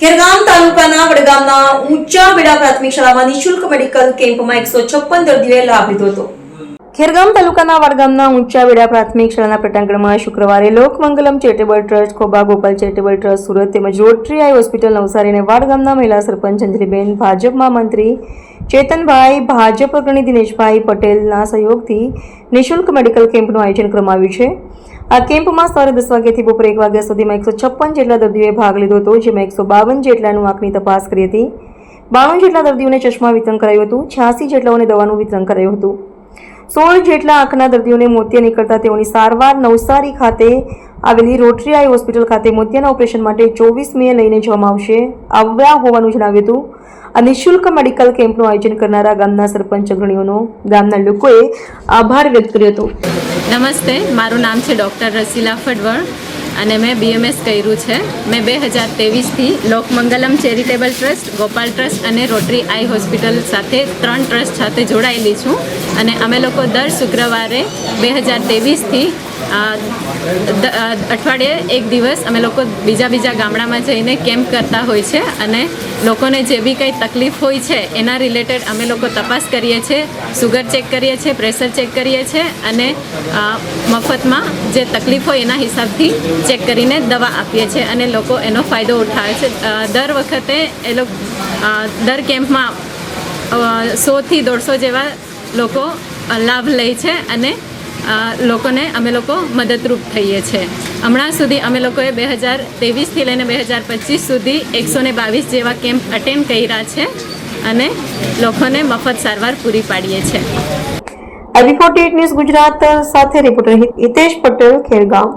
ખેરગામ તાલુકાના વડગામના ઊંચા બેડા પ્રાથમિક શાળામાં નિઃશુલ્ક મેડિકલ કેમ્પમાં એકસો છપ્પન દર્દીઓએ લાભ લીધો હતો. ખેરગામ તાલુકાના વડગામના ઊંચા વેડા પ્રાથમિક શાળાના પટાંગણમાં શુક્રવારે Lokmangalam charitable trust, Khoba Gopal charitable trust, Surat તેમજ રોટરી આઈ હોસ્પિટલ નવસારી અને વાડગામના મહિલા સરપંચ અંજલિબેન ભાજપમાં મંત્રી ચેતનભાઈ ભાજપ અગ્રણી દિનેશભાઈ પટેલના સહયોગથી નિઃશુલ્ક મેડિકલ કેમ્પનું આયોજન કરવામાં આવ્યું છે. આ કેમ્પમાં સવારે દસ વાગ્યાથી બપોરે એક વાગ્યા સુધીમાં એકસો છપ્પન જેટલા દર્દીઓએ ભાગ લીધો હતો, જેમાં એકસો બાવન જેટલાનું આંખની તપાસ કરી હતી. બાણું જેટલા દર્દીઓને ચશ્મા વિતરણ કરાયું હતું, છ્યાસી જેટલાઓને દવાનું વિતરણ કરાયું હતું. સોળ જેટલા આંખના દર્દીઓને મોતિયા નીકળતા તેઓની સારવાર નવસારી ખાતે આવેલી રોટરી આઈ હોસ્પિટલ ખાતે મોતિયાના ઓપરેશન માટે ચોવીસ મે લઈને જવામાં આવશે. આવ્યા હોવાનું જણાવ્યું હતું. આ નિઃશુલ્ક મેડિકલ કેમ્પનું આયોજન કરનારા ગામના સરપંચ અગ્રણીઓનો ગામના લોકોએ આભાર વ્યક્ત કર્યો હતો. નમસ્તે, મારું નામ છે ડૉક્ટર રસીલા ફડવળ અને મેં બીએમએસ કર્યું છે. મેં બે હજાર ત્રેવીસથી Lokmangalam charitable trust, Gopal trust અને રોટરી આઈ હોસ્પિટલ સાથે ત્રણ ટ્રસ્ટ સાથે જોડાયેલી છું. અને અમે લોકો દર શુક્રવારે બે હજાર ત્રેવીસથી અઠવાડિયે એક દિવસ અમે લોકો બીજા બીજા ગામડામાં જઈને કેમ્પ કરતા હોય છે અને લોકોને જે બી કંઈ તકલીફ હોય છે એના રિલેટેડ અમે લોકો તપાસ કરીએ છીએ સુગર ચેક કરીએ છીએ પ્રેશર ચેક કરીએ છીએ અને મફતમાં જે તકલીફ હોય એના હિસાબથી ચેક કરીને દવા આપીએ છીએ અને લોકો એનો ફાયદો ઉઠાવે છે. દર વખતે એ લોકો દર કેમ્પમાં સોથી દોઢસો જેવા લોકો લાભ લે છે અને લોકોને અમે લોકો મદદરૂપ થઈએ છીએ. હમણાં સુધી અમે લોકોએ બે હજાર ત્રેવીસથી લઈને બે હજાર પચીસ સુધી એકસો ને બાવીસ જેવા કેમ્પ અટેન્ડ કર્યા છે અને લોકોને મફત સારવાર પૂરી પાડીએ છીએ. રિપોર્ટ ન્યૂઝ ગુજરાત સાથે રિપોર્ટર હિતેશ પટેલ, ખેરગામ.